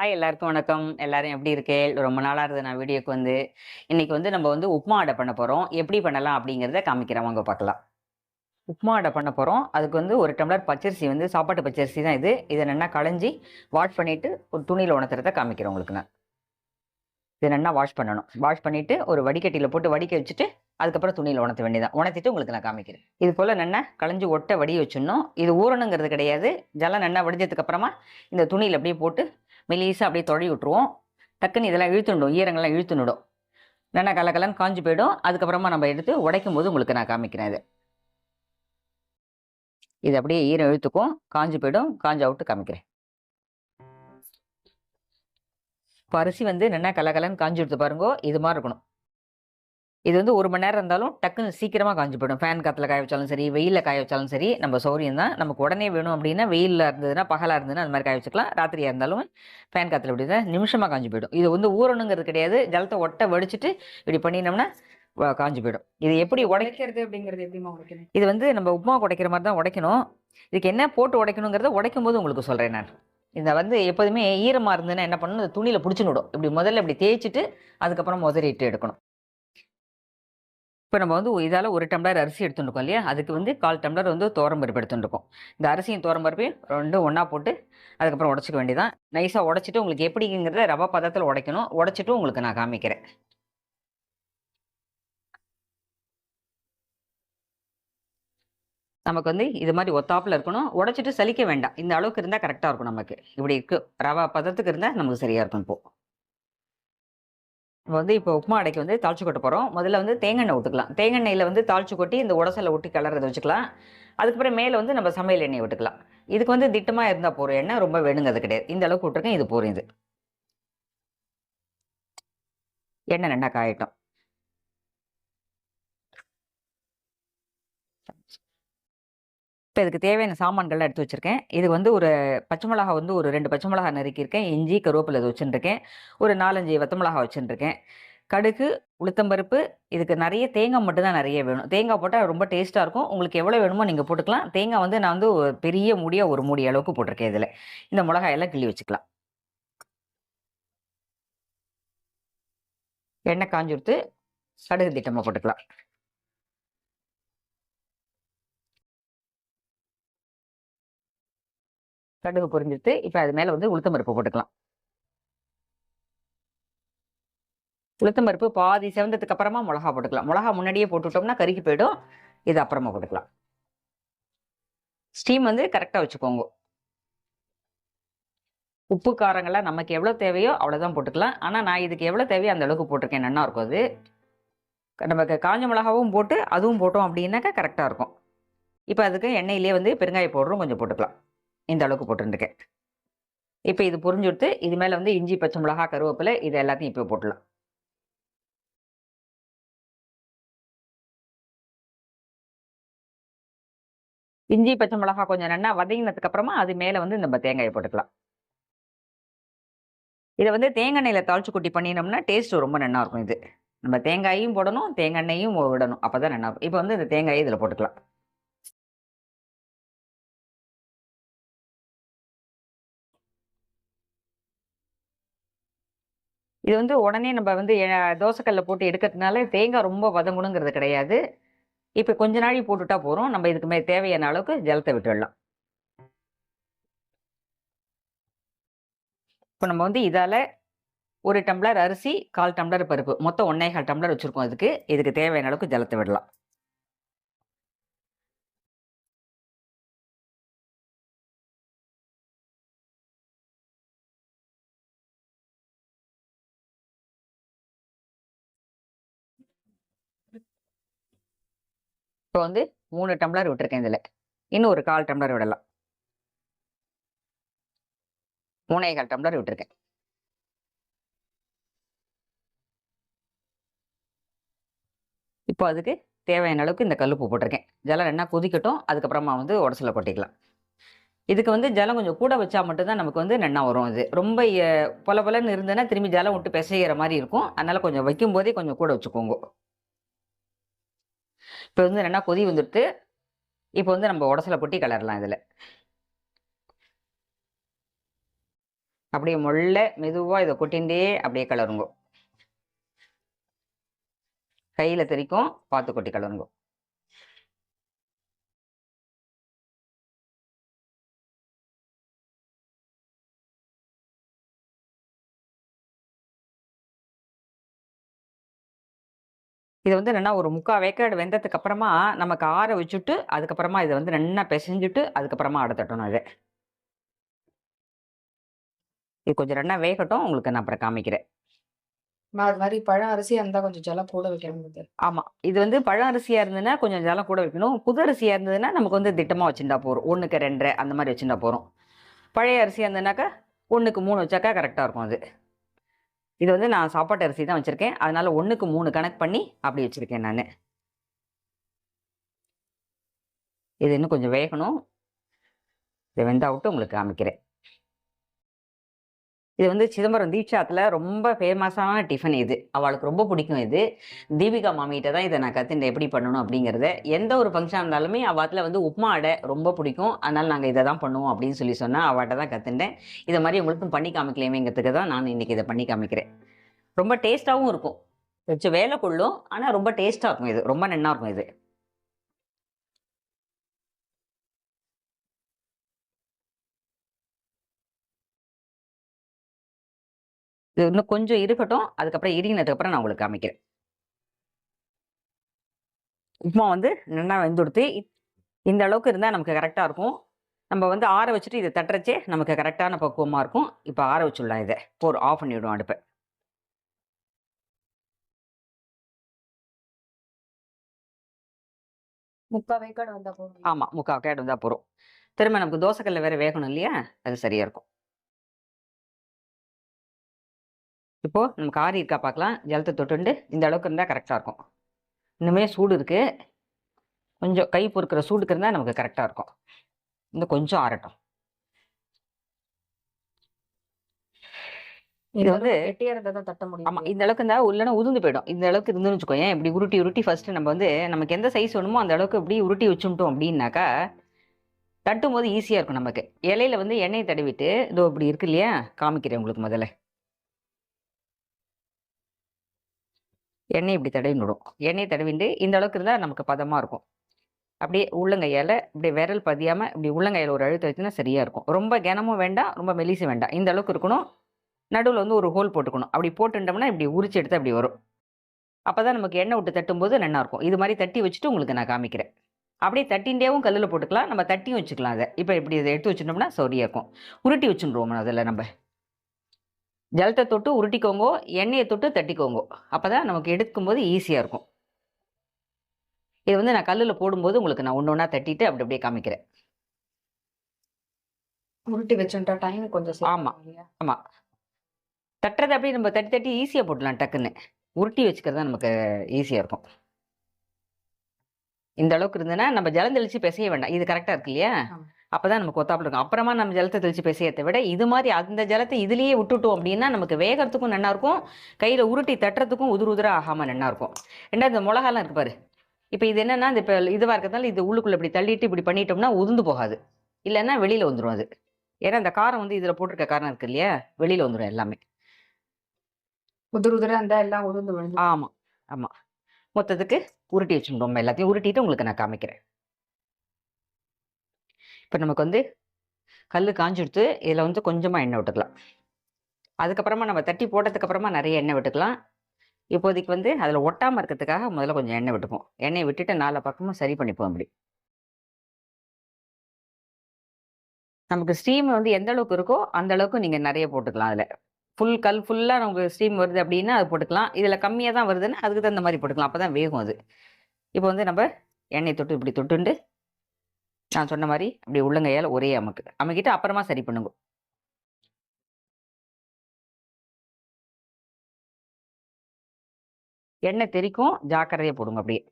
Hi எல்லாருக்கும் வணக்கம். எல்லாரும் எப்படி இருக்கே? ரொம்ப நாளாக இருந்தது நான் வீடியோக்கு வந்து. இன்னைக்கு வந்து நம்ம வந்து உப்புமா அடை பண்ண போகிறோம் எப்படி பண்ணலாம் அப்படிங்கிறத காமிக்கிறேன். வாங்க பார்க்கலாம். உப்புமா அடை பண்ண போகிறோம் அதுக்கு வந்து ஒரு டம்ளர் பச்சரிசி வந்து சாப்பாட்டு பச்சரிசி தான் இது. இதை நல்லா களைஞ்சி வாஷ் பண்ணிவிட்டு ஒரு துணியில் உணர்த்துறத காமிக்கிறேன் உங்களுக்கு நான். இதை நல்லா வாஷ் பண்ணணும். வாஷ் பண்ணிவிட்டு ஒரு வடிகட்டியில் போட்டு வடிக்க வச்சுட்டு அதுக்கப்புறம் துணியில் உணர்த்த வேண்டியதான் உணர்த்திட்டு உங்களுக்கு நான் காமிக்கிறேன். இது போல் நல்லா களைஞ்சி ஒட்டை வடி வச்சிடணும். இது ஊறணுங்கிறது கிடையாது. ஜலம் நல்லா வடிஞ்சதுக்கு அப்புறமா இந்த துணியில் அப்படியே போட்டு மெலிசாக அப்படியே தொழி விட்ருவோம் டக்குன்னு இதெல்லாம் இழுத்துடும் ஈரங்கள்லாம் இழுத்துனுடும் நல்லா கலக்கலன்னு காஞ்சு போயிடும். அதுக்கப்புறமா நம்ம எடுத்து உடைக்கும் போது உங்களுக்கு நான் காமிக்கிறேன் இது. இது அப்படியே ஈரம் இழுத்துக்கும். காஞ்சு போயிடும். காஞ்சி அவுட்டு காமிக்கிறேன். இப்போ அரிசி வந்து நல்லா கலகலன்னு காஞ்சி எடுத்து பாருங்கோ. இது மாதிரி இருக்கணும். இது வந்து ஒரு மணி நேரம் இருந்தாலும் டக்குன்னு சீக்கிரமாக காஞ்சு போயிடும். ஃபேன் காற்றுல காய வச்சாலும் சரி வெயிலில் காய வச்சாலும் சரி நம்ம சௌரியம் தான். நமக்கு உடனே வேணும் அப்படின்னா வெயிலில் இருந்ததுன்னா பகலாக இருந்ததுன்னா அந்த மாதிரி காய வச்சுக்கலாம். ராத்திரியாக இருந்தாலும் ஃபேன் காற்றுல இப்படி தான் நிமிஷமாக காஞ்சு போயிடும். இது வந்து ஊறணுங்கிறது கிடையாது. ஜலத்தை ஒட்ட வடிச்சிட்டு இப்படி பண்ணினோம்னா காஞ்சு போயிடும். இது எப்படி உடை உடைக்கிறது அப்படிங்கிறது எப்படிமா உடைக்கணும்? இது வந்து நம்ம உப்புமா உடைக்கிற மாதிரி தான் உடைக்கணும். இதுக்கு என்ன போட்டு உடைக்கணுங்கிறத உடைக்கும் போது உங்களுக்கு சொல்கிறேன் நான். இந்த வந்து எப்போதுமே ஈரமாக இருந்ததுன்னா என்ன பண்ணணும்? துணியில் பிடிச்சின்னு விடும் இப்படி முதல்ல இப்படி தேய்ச்சிட்டு அதுக்கப்புறம் முதலிட்டு எடுக்கணும். இப்போ நம்ம வந்து இதால் ஒரு டம்ளர் அரிசி எடுத்துட்டுருக்கோம் இல்லையா? அதுக்கு வந்து கால் டம்ளர் வந்து பருப்பு எடுத்துட்டுருக்கோம். இந்த அரிசியும் பருப்பையும் ரெண்டும் ஒன்றா போட்டு அதுக்கப்புறம் உடச்சிக்க வேண்டியதான் நைஸாக உடச்சிட்டு உங்களுக்கு எப்படிங்கிறத ரவா பதத்தில் உடைக்கணும். உடச்சிட்டு உங்களுக்கு நான் காமிக்கிறேன். நமக்கு வந்து இது மாதிரி ஒத்தாப்பில் இருக்கணும். உடச்சிட்டு சலிக்க வேண்டாம். இந்த அளவுக்கு இருந்தால் கரெக்டாக இருக்கும் நமக்கு. இப்படி இருக்கு. ரவா பதத்துக்கு இருந்தால் நமக்கு சரியாக இருக்கும் இப்போது இப்போ வந்து இப்போ உப்புமா அடைக்கு வந்து தாழ்ச்சி கொட்ட போகிறோம் முதல்ல வந்து தேங்காய் எண்ணெய் விட்டுக்கலாம் தேங்காய் எண்ணெயில் வந்து தாழ்ச்சி கொட்டி இந்த உடசலை விட்டு கலர்றதை வச்சுக்கலாம். அதுக்கப்புறம் மேலே வந்து நம்ம சமையல் எண்ணெய் விட்டுக்கலாம். இதுக்கு வந்து திட்டமாக இருந்தால் போகிற எண்ணெய் ரொம்ப வேணுங்கிறது கிடையாது. இந்த அளவுக்கு விட்டுருக்கேன் இது போகிறேன் இது. எண்ணெய் நல்லா காயட்டும். இப்போ இதுக்கு தேவையான சாமான்கள்லாம் எடுத்து வச்சுருக்கேன். இது வந்து ஒரு பச்சை மிளகா வந்து ஒரு ரெண்டு பச்சை மிளகா நறுக்கியிருக்கேன். இஞ்சி கருவேப்பிலை இது வச்சுருக்கேன் ஒரு நாலஞ்சு வத்த மிளகா வச்சுருக்கேன் கடுகு உளுத்தம்பருப்பு இதுக்கு நிறைய தேங்காய் மட்டும்தான் நிறைய வேணும். தேங்காய் போட்டால் ரொம்ப டேஸ்ட்டாக இருக்கும். உங்களுக்கு எவ்வளோ வேணுமோ நீங்கள் போட்டுக்கலாம். தேங்காய் வந்து நான் வந்து ஒரு பெரிய மூடியாக ஒரு மூடி அளவுக்கு போட்டிருக்கேன் இதில். இந்த மிளகாயெல்லாம் கிள்ளி வச்சுக்கலாம். எண்ணெய் காஞ்சுடுத்து கடுகு திட்டமாக போட்டுக்கலாம். கடுகு பொரிஞ்சிட்டு இப்போ அது மேலே வந்து உளுத்தம் பருப்பு போட்டுக்கலாம். உளுத்தம் பருப்பு பாதி செவந்ததுக்கு அப்புறமா மிளகா போட்டுக்கலாம். மிளகா முன்னாடியே போட்டுவிட்டோம்னா கருகி போயிடும். இது அப்புறமா போட்டுக்கலாம். ஸ்டீம் வந்து கரெக்டாக வச்சுக்கோங்க. உப்பு காரங்கள்லாம் நமக்கு எவ்வளோ தேவையோ அவ்வளோதான் போட்டுக்கலாம். ஆனால் நான் இதுக்கு எவ்வளோ தேவையோ அந்த அளவுக்கு போட்டிருக்கேன். நல்லா இருக்கும் அது. நமக்கு காஞ்ச மிளகாவும் போட்டு அதுவும் போட்டோம் அப்படின்னாக்கா கரெக்டாக இருக்கும். இப்போ அதுக்கு எண்ணெயிலே வந்து பெருங்காய பவுடரும் கொஞ்சம் போட்டுக்கலாம். இந்த அளவுக்கு போட்டுருக்கேன் இப்போ இது புரிஞ்சு விட்டு இது மேலே வந்து இஞ்சி பச்சை மிளகா கருவேப்பிலை இது எல்லாத்தையும் இப்போ போட்டுடலாம். இஞ்சி பச்சை மிளகா கொஞ்சம் நல்லா வதங்கினதுக்கு அப்புறமா அது மேலே வந்து நம்ம தேங்காயை போட்டுக்கலாம். இதை வந்து தேங்காய் எண்ணெயில் தாளிச்சு கொட்டி பண்ணினோம்னா டேஸ்ட் ரொம்ப நல்லா இருக்கும் இது. நம்ம தேங்காயும் போடணும் தேங்காய் எண்ணெயும் விடணும். அப்போ தான் நல்லா இருக்கும். இப்போ வந்து இந்த தேங்காயை இதில் போட்டுக்கலாம். இது வந்து உடனே நம்ம வந்து தோசைக்கல்ல போட்டு எடுக்கிறதுனால தேங்காய் ரொம்ப வதங்கணுங்கிறது கிடையாது. இப்போ கொஞ்ச நாளி போட்டுட்டா போகிறோம் நம்ம இதுக்கு மே தேவையான அளவுக்கு ஜலத்தை விட்டுடலாம். இப்போ நம்ம வந்து இதால் ஒரு டம்ளர் அரிசி கால் டம்ளர் பருப்பு. மொத்தம் ஒன்றே கால் டம்ளர் வச்சுருக்கோம் இதுக்கு. இதுக்கு தேவையான அளவுக்கு ஜலத்தை விடலாம். இப்போ வந்து மூணு டம்ளர் விட்டுருக்கேன் இதில். இன்னும் ஒரு கால் டம்ளர் விடலாம். மூணே கால் டம்ளர் விட்டுருக்கேன். இப்போ அதுக்கு தேவையான அளவுக்கு இந்த கல்லுப்பு போட்டிருக்கேன். ஜலம் என்ன கொதிக்கட்டும் அதுக்கப்புறமா வந்து உடசல கொட்டிக்கலாம். இதுக்கு வந்து ஜலம் கொஞ்சம் கூட வச்சா மட்டும்தான் நமக்கு வந்து நன்னா வரும் இது. ரொம்ப பொல பொலன்னு இருந்ததுன்னா திரும்பி ஜலம் விட்டு பிசைகிற மாதிரி இருக்கும். அதனால் கொஞ்சம் வைக்கும் போதே கொஞ்சம் கூட வச்சுக்கோங்க. இப்போ வந்து என்னன்னா கொதி வந்துடுத்து இப்போ வந்து நம்ம உடசல கொட்டி கலரலாம் இதில். அப்படியே முள்ள மெதுவா இதை கொட்டிண்டே அப்படியே கலருங்கோ. கையில தெரிக்கும் பார்த்து கொட்டி கலருங்கோ. இது வந்து என்னன்னா ஒரு முக்கால் வேக்காடு வெந்ததுக்கு அப்புறமா நமக்கு ஆற வச்சுட்டு அதுக்கப்புறமா இதை வந்து நல்லா பிசைஞ்சுட்டு அதுக்கப்புறமா அடுத்தட்டணும் இதை இது கொஞ்சம் ரெண்டா வேகட்டும் உங்களுக்கு நான் அப்புறம் காமிக்கிறேன். அது மாதிரி பழம் அரிசியா இருந்தா கொஞ்சம் ஜலம் கூட வைக்கணும் இது. ஆமா. இது வந்து பழ அரிசியா இருந்ததுன்னா கொஞ்சம் ஜலம் கூட வைக்கணும். புது அரிசியா இருந்ததுன்னா நமக்கு வந்து திட்டமா வச்சுருந்தா போதும். ஒண்ணுக்கு ரெண்டரை அந்த மாதிரி வச்சுருந்தா போதும். பழைய அரிசியா இருந்ததுனாக்கா ஒண்ணுக்கு மூணு வச்சாக்கா கரெக்டா இருக்கும் அது. இது வந்து நான் சாப்பாட்டு அரிசி தான் வச்சுருக்கேன். அதனால் ஒன்றுக்கு மூணு கணக்கு பண்ணி அப்படி வச்சுருக்கேன் நான். இது இன்னும் கொஞ்சம் வேகணும். இது வெந்தாவிட்டு உங்களுக்கு காமிக்கிறேன். இது வந்து சிதம்பரம் தீட்சாத்தில் ரொம்ப ஃபேமஸான டிஃபன் இது. அவளுக்கு ரொம்ப பிடிக்கும் இது. தீபிகா மாமிகிட்ட தான் இதை நான் கற்றுண்டேன் எப்படி பண்ணணும் அப்படிங்கிறத. எந்த ஒரு ஃபங்க்ஷன் இருந்தாலுமே அவத்தில் வந்து உப்மா அடை ரொம்ப பிடிக்கும். அதனால் நாங்கள் இதை தான் பண்ணுவோம் அப்படின்னு சொல்லி சொன்னால் அவட்ட தான் கற்றுண்டேன் இதை மாதிரி உங்களுக்கும் பண்ணி காமிக்கலையேங்கிறதுக்கு தான் நான் இன்றைக்கி இதை பண்ணி காமிக்கிறேன். ரொம்ப டேஸ்ட்டாகவும் இருக்கும். கொஞ்சம் வேலை கொள்ளும். ஆனால் ரொம்ப டேஸ்ட்டாக இருக்கும் இது. ரொம்ப நன்னா இருக்கும் இது. இது இன்னும் கொஞ்சம் இருக்கட்டும். அதுக்கப்புறம் இறுகினதுக்கப்புறம் நான் உங்களுக்கு காமிக்கிறேன். உப்புமா வந்து நல்லா வெந்துடுத்து இந்த அளவுக்கு இருந்தால் நமக்கு கரெக்டாக இருக்கும். நம்ம வந்து ஆற வச்சுட்டு இதை தட்டுறச்சே நமக்கு கரெக்டான பக்குவமாக இருக்கும். இப்போ ஆற வச்சுடலாம் இதை. போர் ஆஃப் பண்ணிவிடுவோம் அடுப்பை. முக்கால் வேக்காடு வந்தா போதும் ஆமாம் முக்கால் கேடு வந்தால் போகிறோம் திரும்ப நமக்கு தோசைக்கல்ல வேறு வேகணும் இல்லையா? அது சரியாக இருக்கும். இப்போது நமக்கு ஆறி இருக்கா பார்க்கலாம் ஜலத்தை தொட்டுண்டு இந்த அளவுக்கு இருந்தால் கரெக்டாக இருக்கும். இன்னுமே சூடு இருக்குது கொஞ்சம் கை பொறுக்கிற சூடுக்கு இருந்தால் நமக்கு கரெக்டாக இருக்கும். இன்னும் கொஞ்சம் ஆறட்டும். இது வந்து கெட்டியா இருந்தா தான் தட்ட முடியும் ஆமாம் இந்த அளவுக்கு இருந்தால் உள்ளன உதிர்ந்து போயிடும். இந்த அளவுக்கு இருந்துன்னு வச்சுக்கோயேன் இப்படி உருட்டி உருட்டி ஃபர்ஸ்ட் நம்ம வந்து நமக்கு எந்த சைஸ் வேணுமோ அந்த அளவுக்கு இப்படி உருட்டி வச்சுட்டோம் அப்படின்னாக்கா தட்டும் போது ஈஸியாக இருக்கும் நமக்கு. இலையில வந்து எண்ணெய் தடவிட்டு இதோ இப்படி இருக்கு இல்லையா? காமிக்கிறேன் உங்களுக்கு முதல்ல. எண்ணெய் இப்படி தடவி விடும். எண்ணெய் தடவிண்டு இந்த அளவுக்கு இருந்தால் நமக்கு பதமாக இருக்கும். அப்படியே உள்ளங்கையால் இப்படி விரல் பதியாமல் இப்படி உள்ளங்கையில் ஒரு அழுத்த வச்சுன்னா சரியாக இருக்கும். ரொம்ப கனமும் வேண்டாம் ரொம்ப மெலிசும் வேண்டாம். இந்த அளவுக்கு இருக்கணும். நடுவில் வந்து ஒரு ஹோல் போட்டுக்கணும். அப்படி போட்டுட்டோம்னா இப்படி உரிச்சு எடுத்து அப்படி வரும். அப்போ தான் நமக்கு எண்ணெய் விட்டு தட்டும்போது நல்லா இருக்கும். இது மாதிரி தட்டி வச்சுட்டு உங்களுக்கு நான் காமிக்கிறேன். அப்படியே தட்டிண்டேவும் கல்லில் போட்டுக்கலாம். நம்ம தட்டியும் வச்சுக்கலாம் அதை. இப்போ இப்படி இதை எடுத்து வச்சுட்டோம்னா சரியாக இருக்கும். உருட்டி வச்சுருவோம் அதில் நம்ம. ஜலத்தை தொட்டு உருட்டிக்கோங்க எண்ணெயை தொட்டு தட்டிக்கோங்க. அப்போ தான் நமக்கு எடுக்கும்போது ஈஸியாக இருக்கும். இது வந்து நான் கல்லில் போடும்போது உங்களுக்கு நான் ஒன்று ஒன்றா தட்டிட்டு அப்படி அப்படியே காமிக்கிறேன். உருட்டி வச்சுட்டா டைம் கொஞ்சம் save ஆமா. ஆகும் இல்லையா? தட்டுறதை அப்படியே நம்ம தட்டி தட்டி ஈஸியாக போட்டுடலாம் டக்குன்னு. உருட்டி வச்சுக்கிறது தான் நமக்கு ஈஸியாக இருக்கும். இந்த அளவுக்கு இருந்ததுன்னா நம்ம ஜலம் தெளிச்சு பிசைய வேண்டாம். இது கரெக்டாக இருக்கு இல்லையா? ஆமா. அப்பதான் நமக்கு ஒத்தாப்புல இருக்கும். அப்புறமா நம்ம ஜலத்தை தெளிச்சு பிசையத்தை விட இது மாதிரி அந்த ஜலத்தை இதுலயே விட்டுட்டோம் அப்படின்னா நமக்கு வேகறதுக்கும் நல்லா இருக்கும். கையில உருட்டி தட்டுறதுக்கும் உதிர உதிர ஆகாம நல்லா இருக்கும். ரெண்டாவது இந்த மிளகாலாம் இருக்கு பாரு. இப்போ இது என்னன்னா இந்த இப்போ இதுவாக இருக்கிறதால இது உள்ளுக்குள்ள இப்படி தள்ளிட்டு இப்படி பண்ணிட்டோம்னா உதிர்ந்து போகாது. இல்லைன்னா வெளியில வந்துடும் அது. ஏன்னா இந்த காரம் வந்து இதுல போட்டிருக்க காரம் இருக்கு இல்லையா? வெளியில வந்துடும் எல்லாமே. உதிர உதிரா இருந்தா எல்லாம் உதிர்ந்து விழுந்து ஆமா ஆமா. மொத்தத்துக்கு உருட்டி வச்சுருந்தோம் எல்லாத்தையும். உருட்டிட்டு உங்களுக்கு நான் காமிக்கிறேன். இப்போ நமக்கு வந்து கல் காஞ்சிடுத்து இதில் வந்து கொஞ்சமாக எண்ணெய் விட்டுக்கலாம். அதுக்கப்புறமா நம்ம தட்டி போட்டதுக்கப்புறமா நிறைய எண்ணெய் விட்டுக்கலாம். இப்போதைக்கு வந்து அதில் ஒட்டாமல் இருக்கிறதுக்காக முதல்ல கொஞ்சம் எண்ணெய் விட்டுப்போம். எண்ணெய் விட்டுட்டு நாலு பக்கமும் சரி பண்ணிப்போம் அப்படி. நமக்கு ஸ்டீம் வந்து எந்த அளவுக்கு இருக்கோ அந்த அளவுக்கு நீங்கள் நிறைய போட்டுக்கலாம் அதில். ஃபுல் கல் ஃபுல்லாக நமக்கு ஸ்டீம் வருது அப்படின்னா அது போட்டுக்கலாம். இதில் கம்மியாக தான் வருதுன்னா அதுக்கு தகுந்த மாதிரி போட்டுக்கலாம். அப்போ தான் வேகும் அது. இப்போ வந்து நம்ம எண்ணெய் தொட்டு இப்படி தொட்டுண்டு நான் சொன்ன மாதிரி அப்படி உள்ளங்கையால் ஒரே அமுக்கு. அமைக்கிட்டு அப்புறமா சரி பண்ணுங்க. எண்ணெய் தெறிக்கும் ஜாக்கிரதையா போடுங்க அப்படியே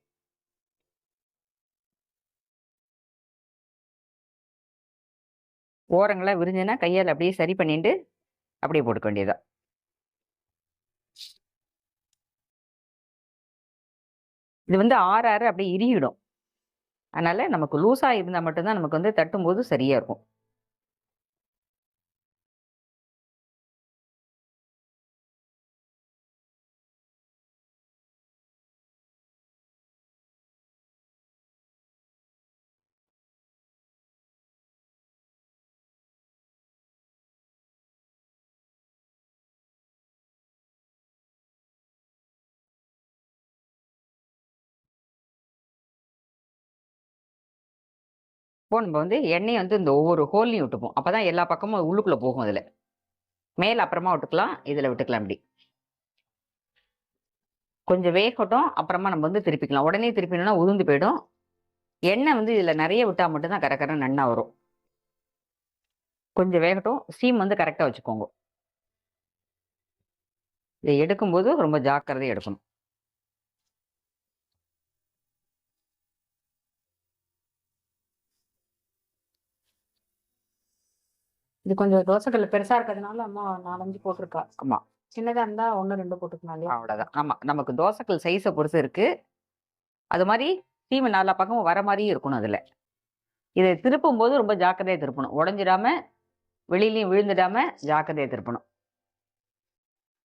ஓரங்களாக விரிஞ்சுன்னா கையால் அப்படியே சரி பண்ணிட்டு அப்படியே போட்டுக்க வேண்டியதா இது வந்து ஆறு ஆறு அப்படியே இறியிடும் அதனால் நமக்கு லூஸாக இருந்தால் மட்டும்தான் நமக்கு வந்து தட்டும்போது சரியாக இருக்கும். இப்போ நம்ம வந்து எண்ணெயை வந்து இந்த ஒவ்வொரு ஹோல்லையும் விட்டுப்போம். அப்போ தான் எல்லா பக்கமும் உள்ளுக்குள்ளே போகும் அதில். மேலே அப்புறமா விட்டுக்கலாம் இதில் விட்டுக்கலாம் இப்படி. கொஞ்சம் வேகட்டும் அப்புறமா நம்ம வந்து திருப்பிக்கலாம். உடனே திருப்பினோம்னா உதிர்ந்து போயிடும். எண்ணெய் வந்து இதில் நிறைய விட்டால் மட்டும்தான் கரெக்டாக நன்னா வரும். கொஞ்சம் வேகட்டும் ஸ்டீம் வந்து கரெக்டாக வச்சுக்கோங்க. இதை எடுக்கும்போது ரொம்ப ஜாக்கிரதையாக எடுக்கணும். இது கொஞ்சம் தோசைக்கல் பெருசா இருக்கிறதுனால அம்மா நாலஞ்சு போட்டிருக்கா. ஆமா. சின்னதா இருந்தா ஒண்ணு ரெண்டு போட்டுக்கலாம் இல்லையா அவ்வளோதான் ஆமாம் நமக்கு தோசைக்கல் சைஸை பொறுத்து இருக்கு. அது மாதிரி ஸ்டீம் நாலா பக்கமும் வர மாதிரியும் இருக்கணும் அதில். இதை திருப்பும் போது ரொம்ப ஜாக்கிரதையாக திருப்பணும். உடஞ்சிடாம வெளியிலையும் விழுந்துடாம ஜாக்கிரதையாக திருப்பணும்.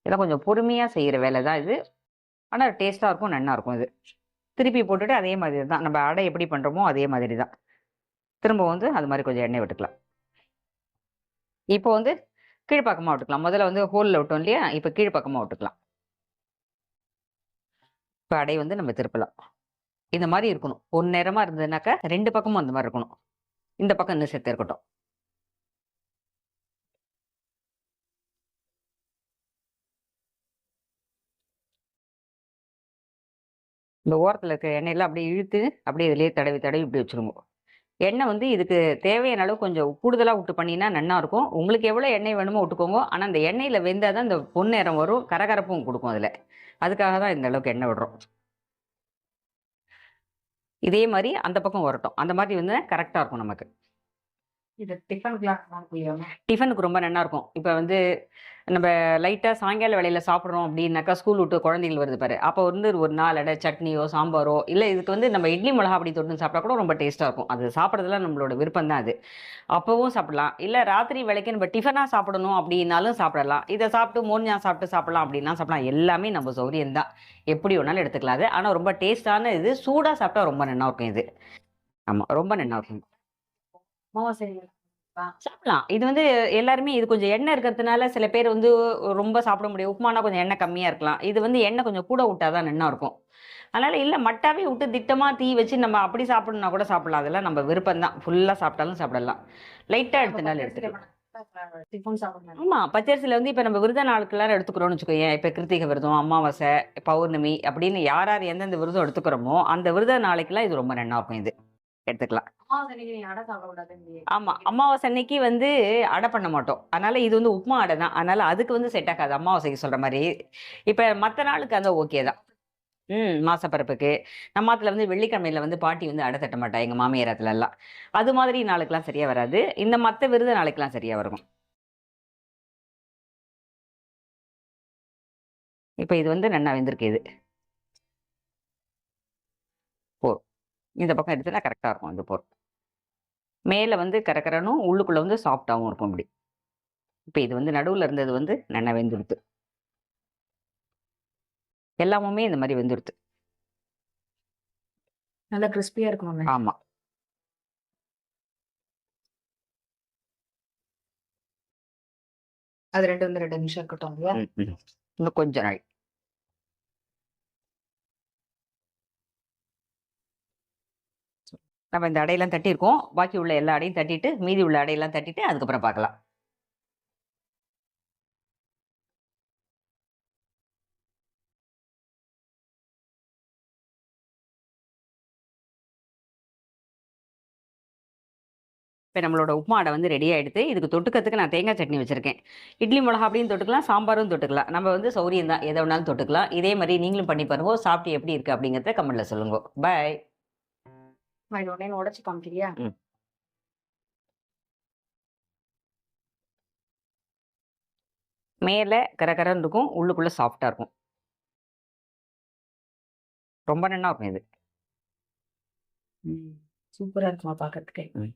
இதெல்லாம் கொஞ்சம் பொறுமையாக செய்கிற வேலை தான் இது. ஆனால் டேஸ்ட்டாக இருக்கும் நன்னா இருக்கும் இது. திருப்பி போட்டுட்டு அதே மாதிரி தான். நம்ம அடை எப்படி பண்ணுறோமோ அதே மாதிரி தான். திரும்ப வந்து அது மாதிரி கொஞ்சம் எண்ணெய் விட்டுக்கலாம். இப்போ வந்து கீழ்ப்பக்கமாக விட்டுக்கலாம். முதல்ல வந்து ஹோலில் விட்டோம் இல்லையா? இப்போ கீழ்ப்பக்கமாக விட்டுக்கலாம். இப்போ அடை வந்து நம்ம திருப்பலாம். இந்த மாதிரி இருக்கணும். ஒரு நேரமாக இருந்ததுனாக்கா ரெண்டு பக்கமும் அந்த மாதிரி இருக்கணும். இந்த பக்கம் இன்னும் சேர்த்து இருக்கட்டும். இந்த ஓரத்தில் இருக்க எண்ணெயெல்லாம் அப்படியே இழுத்து அப்படியே இதிலேயே தடவி தடவி இப்படி வச்சுருங்க எண்ணெய் வந்து இதுக்கு தேவையான அளவு கொஞ்சம் கூடுதலாக விட்டு பண்ணினா நன்னா இருக்கும். உங்களுக்கு எவ்வளோ எண்ணெய் வேணுமோ விட்டுக்கோங்க ஆனால் அந்த எண்ணெயில் வெந்தால் தான் இந்த பொன்னிறம் வரும். கரகரப்பும் கொடுக்கும் அதில். அதுக்காக தான் இந்த அளவுக்கு எண்ணெய் விடுறோம். இதே மாதிரி அந்த பக்கம் வரட்டும். அந்த மாதிரி வந்து கரெக்டாக இருக்கும் நமக்கு. டிஃபனுக்கு ரொம்ப நல்லா இருக்கும். இப்போ வந்து நம்ம லைட்டாக சாயங்கால வேலையில் சாப்பிட்றோம் அப்படின்னாக்கா ஸ்கூல் விட்டு குழந்தைகள் வருது பாரு. அப்போ வந்து ஒரு நாள் அடை சட்னியோ சாம்பாரோ இல்லை இதுக்கு வந்து நம்ம இட்லி மிளகா அப்படி தொட்டு சாப்பிட்டா கூட ரொம்ப டேஸ்ட்டாக இருக்கும். அது சாப்பிட்றதுலாம் நம்மளோட விருப்பம் தான் அது. அப்போவும் சாப்பிடலாம். இல்லை ராத்திரி வேலைக்கு நம்ம டிஃபனாக சாப்பிடணும் அப்படின்னாலும் சாப்பிடலாம். இதை சாப்பிட்டு மோர்ஞா சாப்பிட்டு சாப்பிடலாம் அப்படின்னா சாப்பிடலாம். எல்லாமே நம்ம சௌரியம் தான். எப்படி வேணாலும் எடுத்துக்கலாம் அது. ஆனால் ரொம்ப டேஸ்ட்டான இது சூடாக சாப்பிட்டா ரொம்ப நல்லா இருக்கும் இது. ஆமாம் ரொம்ப நல்லா இருக்கும். அமாவாசை சாப்பிடலாம். இது வந்து எல்லாருமே இது கொஞ்சம் எண்ணெய் இருக்கிறதுனால சில பேர் வந்து ரொம்ப சாப்பிட முடியும். உப்புமானா கொஞ்சம் எண்ணெய் கம்மியாக இருக்கலாம். இது வந்து எண்ணெய் கொஞ்சம் கூட விட்டாதான் நல்லா இருக்கும். அதனால இல்லை மட்டாவே விட்டு திட்டமாக தீ வச்சு நம்ம அப்படி சாப்பிடணும்னா கூட சாப்பிடலாம். அதெல்லாம் நம்ம விருப்பம் தான். ஃபுல்லாக சாப்பிட்டாலும் சாப்பிடலாம். லைட்டாக எடுத்துனாலும் எடுத்துக்கலாம். ஆமாம் பச்சரிசியில் வந்து இப்போ நம்ம விரத நாளுக்கெல்லாம் எடுத்துக்கிறோம்னு வச்சுக்கோயேன். இப்போ கிருத்திகை விரதம் அமாவாசை பௌர்ணமி அப்படின்னு யார் யார் எந்தெந்த விரதம் எடுத்துக்கிறோமோ அந்த விரத நாளைக்கெல்லாம் இது ரொம்ப நல்லா இருக்கும் இது. எடுத்துக்கலாம். ஆமா. அமாவாசை அன்னைக்கு வந்து அடை பண்ண மாட்டோம். அதனால இது வந்து உப்புமா அடை தான் அதனால அதுக்கு வந்து செட் ஆகாது. அமாவாசைக்கு சொல்ற மாதிரி. இப்ப மற்ற நாளுக்கு அந்த ஓகே தான். ம் மாசப்பரப்புக்கு. நம்ம மாத்துல வந்து வெள்ளிக்கிழமையில வந்து பாட்டி வந்து அடை தட்ட மாட்டா எங்க மாமியாரத்துல எல்லாம். அது மாதிரி நாளுக்கெல்லாம் சரியா வராது. இந்த மற்ற விருத நாளைக்கெல்லாம் சரியா வரும். இப்ப இது வந்து நன்னா வெந்திருக்கு இது. போதும் இந்த பக்கம் எடுத்துனா கரெக்டா இருக்கும். இது போதும் மேலே வந்து கரகரனும் உள்ளுக்குள்ளே வந்து சாஃப்டாகவும் இருக்கும் இப்படி இப்போ இது வந்து நடுவில் இருந்தது வந்து நல்லா வெந்துடுத்து எல்லாமுமே இந்த மாதிரி வெந்துடுத்து நல்லா கிறிஸ்பியா இருக்கணும் ஆமாம் அது ரெண்டு வந்து ரெண்டு நிமிஷம் இருக்கட்டும் இல்லையா? இன்னும் கொஞ்ச நாள். நம்ம இந்த அடையெல்லாம் தட்டியிருக்கோம். பாக்கி உள்ள எல்லா அடையும் தட்டிட்டு மீதி உள்ள அடையெல்லாம் தட்டிட்டு அதுக்கப்புறம் பார்க்கலாம் இப்போ நம்மளோட உப்புமா அடை வந்து ரெடி ஆகிடுது இதுக்கு தொட்டுக்கிறதுக்கு நான் தேங்காய் சட்னி வச்சுருக்கேன். இட்லி மிளகா அப்படின்னு தொட்டுக்கலாம் சாம்பாரும் தொட்டுக்கலாம். நம்ம வந்து சௌரியம் தான் எதை வேணாலும் தொட்டுக்கலாம். இதே மாதிரி நீங்களும் பண்ணி பாருங்க. சாப்பிட்டு எப்படி இருக்குது அப்படிங்கிறத கமெண்ட்டில் சொல்லுங்க. பாய் இது உடனே உடச்சு காமிக்கிறியா? மேலே கரகரன்னு இருக்கும். உள்ளுக்குள்ளே சாஃப்டாக இருக்கும். ரொம்ப நல்லா இருக்கும் இது சூப்பரா இருக்குமா பாக்கிறதுக்கு? ம்.